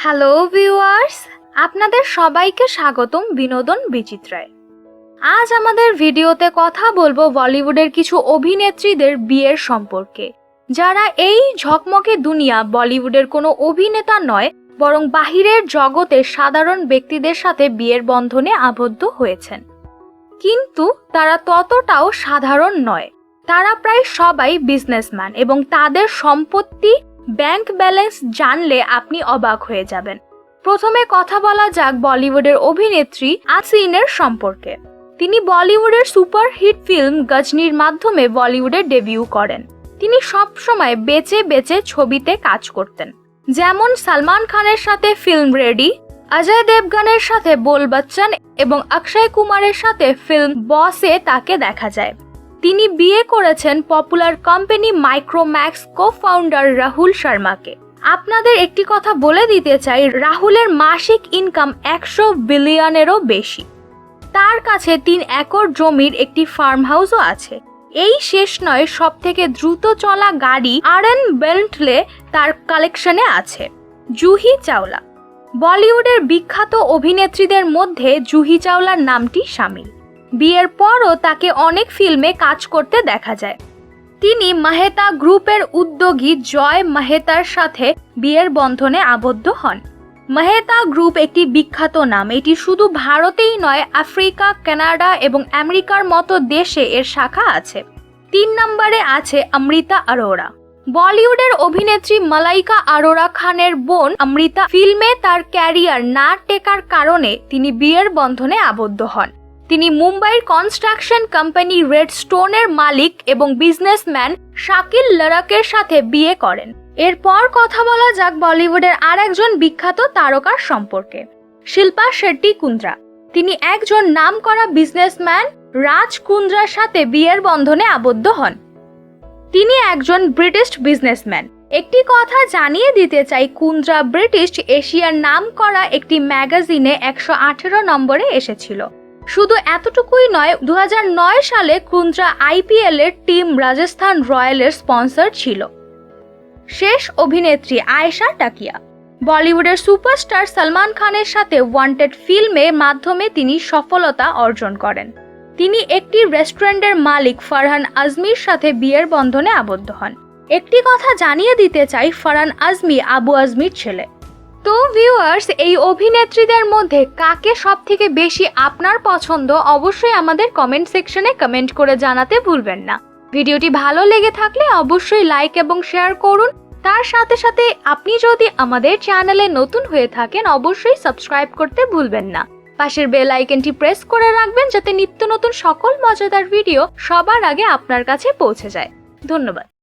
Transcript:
Hello viewers আপনাদের সবাইকে স্বাগতম বিনোদন বিচিত্রায়। আজ আমাদের ভিডিওতে কথা বলব বলিউডের কিছু অভিনেত্রীদের বিয়ের সম্পর্কে। যারা এই ঝকমকে দুনিয়া বলিউডের কোনো অভিনেতা নয়, বরং বাহিরের জগতে সাধারণ ব্যক্তিদের সাথে বিয়ের বন্ধনে আবদ্ধ হয়েছেন। কিন্তু তারা ততটাও সাধারণ নয়। তারা প্রায় সবাই বিজনেসম্যান এবং তাদের সম্পত্তি ব্যাংক ব্যালেন্স জানলে আপনি অবাক হয়ে যাবেন। প্রথমে কথা বলা যাক বলিউডের অভিনেত্রী আসিনের সম্পর্কে। তিনি বলিউডের সুপারহিট ফিল্ম গজনির মাধ্যমে বলিউডে ডেবিউ করেন। তিনি সব সময় বেঁচে বেঁচে ছবিতে কাজ করতেন। যেমন সালমান খানের সাথে ফিল্ম রেডি, অজয় দেবগানের সাথে বোল বচ্চন এবং অক্ষয় কুমারের সাথে ফিল্ম বসে তাকে দেখা যায়। তিনি বিয়ে করেছেন popular company Micromax co founder Rahul শর্মাকে। আপনাদের একটি কথা বলে দিতে চাই, রাহুলের মাসিক ইনকাম একশো বিলিয়নেরও বেশি। তার কাছে তিন একর জমির একটি ফার্ম হাউসও আছে। এই শেষ নয় সব থেকে দ্রুত চলা গাড়ি আর এন বেল্টলে তার কালেকশনে আছে। জুহি চাওলা। বলিউডের বিখ্যাত অভিনেত্রীদের মধ্যে জুহি চাওলার নামটি সামিল। বিয়ের পরও তাকে অনেক ফিল্মে কাজ করতে দেখা যায়। তিনি মাহেতা গ্রুপের উদ্যোগী জয় মাহেতার সাথে বিয়ের বন্ধনে আবদ্ধ হন। মাহেতা গ্রুপ একটি বিখ্যাত নাম। এটি শুধু ভারতেই নয়, আফ্রিকা, কানাডা এবং আমেরিকার মতো দেশে এর শাখা আছে। তিন নম্বরে আছে অমৃতা আরোরা। বলিউডের অভিনেত্রী মালাইকা আরোরা খানের বোন অমৃতা। ফিল্মে তার ক্যারিয়ার না টেকার কারণে তিনি বিয়ের বন্ধনে আবদ্ধ হন। তিনি মুম্বাইয়ের কনস্ট্রাকশন কোম্পানি রেড স্টোনের মালিক এবং বিজনেসম্যান শাকিল লড়াকের সাথে বিয়ে করেন। এরপর কথা বলা যাক বলিউডের আর একজন বিখ্যাত তারকার সম্পর্কে। শিল্পা শেট্টি কুন্দ্রা। তিনি একজন নামকরা বিজনেসম্যান রাজ কুন্দ্রার সাথে বিয়ের বন্ধনে আবদ্ধ হন। তিনি একজন ব্রিটিশ বিজনেসম্যান। একটি কথা জানিয়ে দিতে চাই, কুন্দ্রা ব্রিটিশ এশিয়ার নাম করা একটি ম্যাগাজিনে একশো আঠেরো নম্বরে এসেছিল। শুধু এতটুকুই নয় দু সালে কুন্দ্রা আইপিএল এর টিম রাজস্থান রয়্যালের স্পন্সর ছিল। শেষ অভিনেত্রী আয়েশা টাকিয়া। বলিউডের সুপারস্টার সলমান খানের সাথে ওয়ান্টেড ফিল্মের মাধ্যমে তিনি সফলতা অর্জন করেন। তিনি একটি রেস্টুরেন্টের মালিক ফারহান আজমির সাথে বিয়ের বন্ধনে আবদ্ধ হন। একটি কথা জানিয়ে দিতে চাই, ফারহান আজমি আবু আজমির ছেলে। তো ভিউয়ার্স এই অভিনেত্রীদের মধ্যে কাকে সব থেকে বেশি আপনার পছন্দ, অবশ্যই আমাদের কমেন্ট সেকশনে কমেন্ট করে জানাতে ভুলবেন না। ভিডিওটি ভালো লেগে থাকলে অবশ্যই লাইক এবং শেয়ার করুন। তার সাথে সাথে আপনি যদি আমাদের চ্যানেলে নতুন হয়ে থাকেন, অবশ্যই সাবস্ক্রাইব করতে ভুলবেন না। পাশের বেল আইকনটি প্রেস করে রাখবেন যাতে নিত্য নতুন সকল মজাদার ভিডিও সবার আগে আপনার কাছে পৌঁছে যায়। ধন্যবাদ।